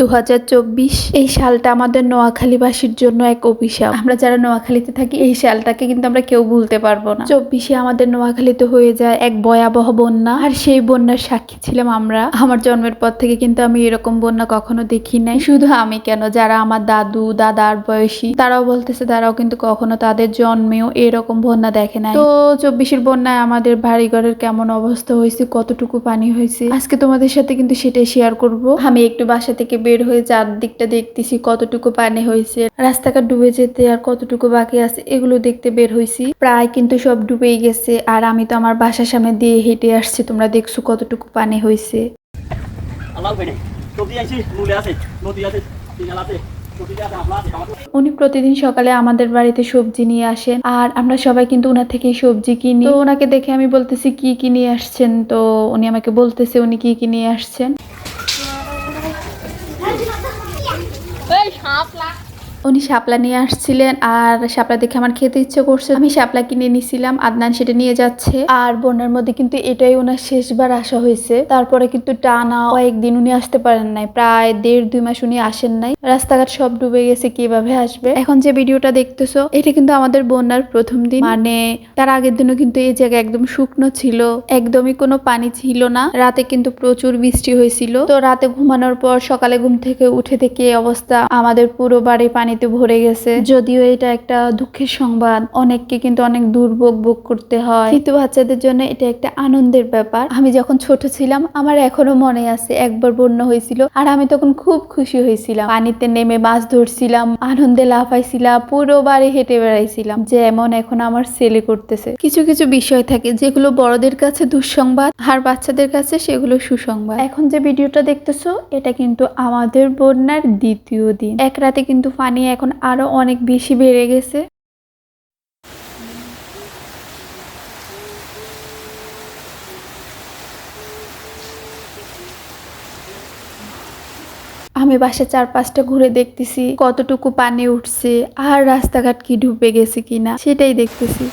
দু হাজার চব্বিশ। এই সালটা আমাদের নোয়াখালীবাসীর জন্য এক অভিশাপ। আমরা যারা নোয়াখালীতে থাকি, এই সালটাকে কিন্তু আমরা কেউ ভুলতে পারব না। চব্বিশে আমাদের নোয়াখালীতে হয়ে যায় এক ভয়াবহ বন্যা। আর সেই বন্যার সাক্ষী ছিলাম আমরা। আমার জন্মের পর থেকে কিন্তু আমি এরকম বন্যা কখনো দেখি নাই। শুধু আমি কেন? যারা আমার দাদু, দাদার বয়সী, তারাও বলতেছে তারাও কিন্তু কখনো তাদের জন্মেও এরকম বন্যা দেখে নাই। তো চব্বিশের বন্যায় আমাদের বাড়ি ঘরের কেমন অবস্থা হয়েছে, কতটুকু পানি হয়েছে, আজকে তোমাদের সাথে কিন্তু সেটাই শেয়ার করব। আমি একটু বাসা থেকে বের হয়ে চারদিকটা দেখতেছি কতটুকু পানি হয়েছে রাস্তাঘাট ডুবে যেতে আর কতটুকু বাকি আছে এগুলো দেখতে বের হয়েছি প্রায় কিন্তু সব ডুবেই গেছে আর আমি তো আমার বাসার সামনে দিয়ে হেঁটে আসছি তোমরা দেখছ কতটুকু পানি হয়েছে। উনি প্রতিদিন সকালে আমাদের বাড়িতে সবজি নিয়ে আসেন আর আমরা সবাই কিন্তু ওনার থেকে সবজি কিনি। তো ওনাকে দেখে আমি বলতেছি কি কি নিয়ে আসছেন? তো উনি আমাকে বলতেছে উনি কি কি নিয়ে আসছেন? อฟละ উনি শাপলা নিয়ে আসছিলেন আর শাপলা দেখে আমার খেতে ইচ্ছে করছে। আমি শাপলা কিনে নিছিলাম, আদনান সেটা নিয়ে যাচ্ছে। আর বন্যার মধ্যে কিন্তু এটাই ওনার শেষবার আসা হয়েছে। তারপরে কিন্তু টানা কয়েকদিন উনি আসতে পারেন নাই, প্রায় দেড় দুই মাস উনি আসেন নাই। রাস্তাঘাট সব ডুবে গেছে, কীভাবে আসবে? এখন যে ভিডিওটা দেখতেছো, এটা কিন্তু আমাদের বন্যার প্রথম দিন। মানে তার আগের দিনও কিন্তু এই জায়গা একদম শুকনো ছিল, একদমই কোনো পানি ছিল না। রাতে কিন্তু প্রচুর বৃষ্টি হয়েছিল। তো রাতে ঘুমানোর পর সকালে ঘুম থেকে উঠে থেকে অবস্থা। আমাদের পুরো বাড়ি পানিতে ভরে গেছে। যদিও এটা একটা দুঃখের সংবাদ। অনেককে কিন্তু অনেক দুর্ভোগ ভোগ করতে হয়। কিন্তু বাচ্চাদের জন্য এটা একটা আনন্দের ব্যাপার। আমি যখন ছোট ছিলাম, আমার এখনও মনে আছে, একবার বন্যা হয়েছিল আর আমি তখন খুব খুশি হয়েছিলাম। পানিতে নেমে মাছ ধরছিলাম, আনন্দে লাফাইছিলাম, পুরো বাড়ি হেঁটে বেড়াইছিলাম। যেমন এখন আমার ছেলে করতেছে। কিছু কিছু বিষয় থাকে যেগুলো বড়দের কাছে দুঃসংবাদ আর বাচ্চাদের কাছে সেগুলো সুসংবাদ। এখন যে ভিডিওটা দেখতেছো, এটা কিন্তু আমাদের বন্যার দ্বিতীয় দিন। এক রাতে কিন্তু পানি এখন আরও অনেক বেশি বেড়ে গেছে। আমি বাসা চারপাশটা ঘুরে দেখতেছি কতটুকু পানি উঠছে আর রাস্তাঘাট কি ডুবে গেছে কিনা সেটাই দেখতেছি।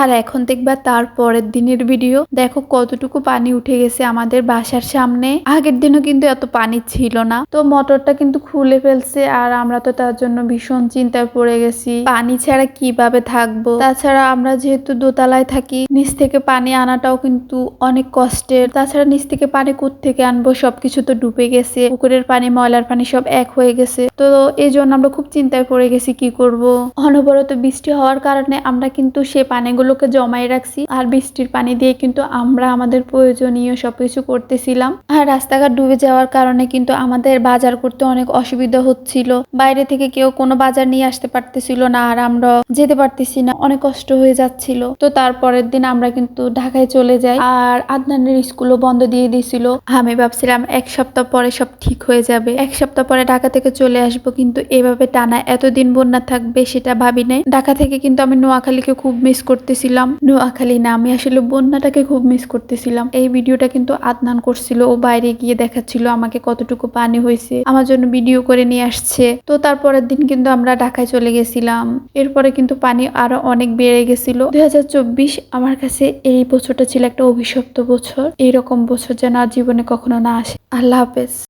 আর এখন দেখবা তার পরের দিনের ভিডিও দেখো কতটুকু পানি উঠে গেছে আমাদের বাসার সামনে। আগের দিনও কিন্তু এত পানি ছিল না। তো মোটরটা কিন্তু খুলে ফেলছে আর আমরা তো তার জন্য ভীষণ চিন্তায় পড়ে গেছি। পানি ছাড়া কীভাবে থাকব? তাছাড়া আমরা যেহেতু দোতলায় থাকি, নিচ থেকে পানি আনাটাও কিন্তু অনেক কষ্টের। তাছাড়া নিচ থেকে পানি থেকে আনব? সবকিছু তো ডুবে গেছে। পুকুরের পানি, ময়লার পানি সব এক হয়ে গেছে। তো এই জন্য আমরা খুব চিন্তায় পড়ে গেছি কি করব? অনবরত বৃষ্টি হওয়ার কারণে আমরা কিন্তু সে পানিগুলোকে জমাই রাখছি আর বৃষ্টির পানি দিয়ে কিন্তু আমরা আমাদের প্রয়োজনীয় সবকিছু করতেছিলাম। আর রাস্তাঘাট ডুবে যাওয়ার কারণে কিন্তু আমাদের বাজার করতে অনেক অসুবিধা হচ্ছিল। বাইরে থেকে কেউ কোনো বাজার নিয়ে আসতে পারতেছিল না আর আমরা যেতে পারতেছি না, অনেক কষ্ট হয়ে যাচ্ছিল। তো তারপরের দিন আমরা কিন্তু ঢাকায় চলে যাই আর আদনানের স্কুলও বন্ধ দিয়ে দিয়েছিল। আমি ভাবছিলাম এক সপ্তাহ পরে সব ঠিক হয়ে যাবে। এক সপ্তাহ পরে ঢাকা থেকে চলে আসব কিন্তু এভাবে টানা এতদিন বন্যা থাকবে সেটা ভাবি নাই ঢাকা থেকে কিন্তু আমি নোয়াখালীকে খুব মিস করতেছিলাম। নোয়াখালী না, আমি আসলে বন্যাটাকে খুব মিস করতেছিলাম। এই ভিডিওটা কিন্তু আদনান করছিল, ও বাইরে গিয়ে দেখাচ্ছিল আমাকে কতটুকু পানি হয়েছে, আমার জন্য ভিডিও করে নিয়ে আসছে। তো তারপরের দিন কিন্তু আমরা ঢাকায় চলে গেছিলাম। এরপরে কিন্তু পানি আরও অনেক বেড়ে গেছিল। দুই হাজার চব্বিশ আমার কাছে এই বছরটা ছিল একটা অভিশপ্ত বছর। এইরকম বছর যেন আর জীবনে কখনো না আসে। আল্লাহ হাফেজ।